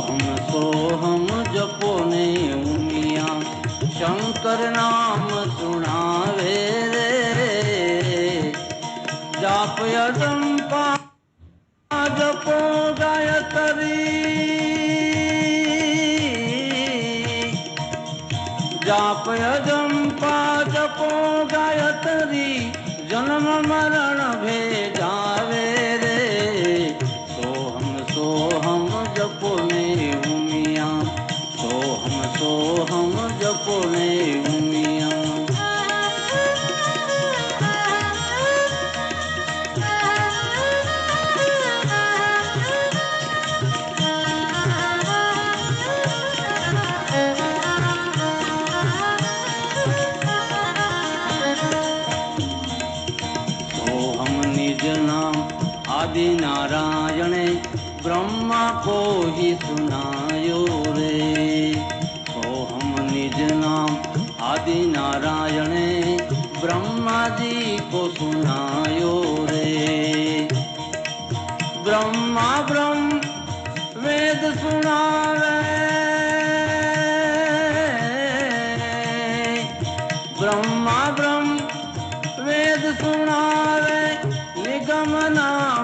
सोहम सोहम जपो ने उमिया शंकर नाम सुनावे रे। जाप अदम्पा जपो गायत्री। जाप अदम्पा जपो गायत्री, जन्म मरण भेजा आदि नारायणे, ब्रह्मा को ही सुनायो रे। सोहम निज नाम आदि नारायणे, ब्रह्मा जी को सुनायो रे। ब्रह्मा, ब्रह्म, वेद सुनावे। ब्रह्मा, ब्रह्म, वेद सुनावे। निगम नाम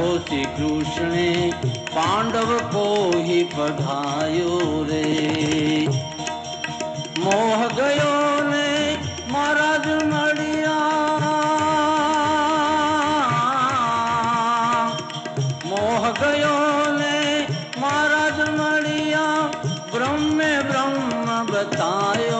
कहो श्री कृष्ण पांडव को ही पढ़ायो रे। मोह गयो ने, महाराज मड़िया मोह गयो ने, महाराज मड़िया ब्रह्म ब्रह्म बतायो।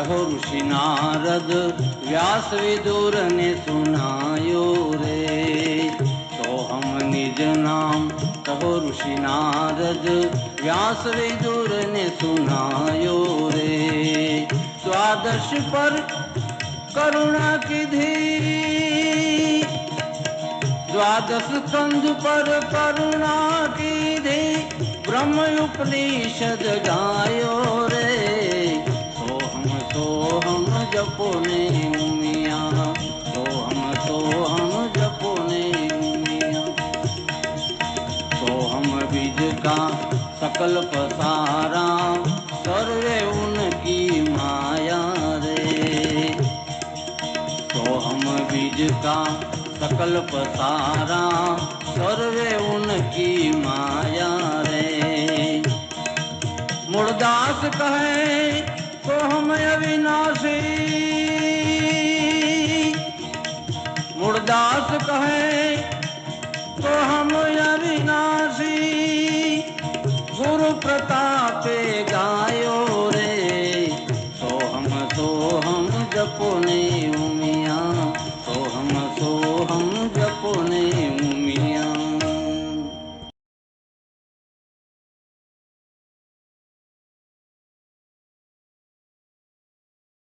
कहो ऋषि नारद, व्यास विदुर ने सुनायो रे। सोहम निज नाम कहो ऋषि नारद, व्यास विदुर ने सुनायो रे। द्वादश पर करुणा की धी द्वादश कंध पर करुणा की धी ब्रह्म उपनिषद गायो सकल पसारा, सर्वे उनकी माया रे। तो हम बीज का सकल पसारा, सर्वे उनकी माया रे। मुर्दास कहे तो हम अविनाशी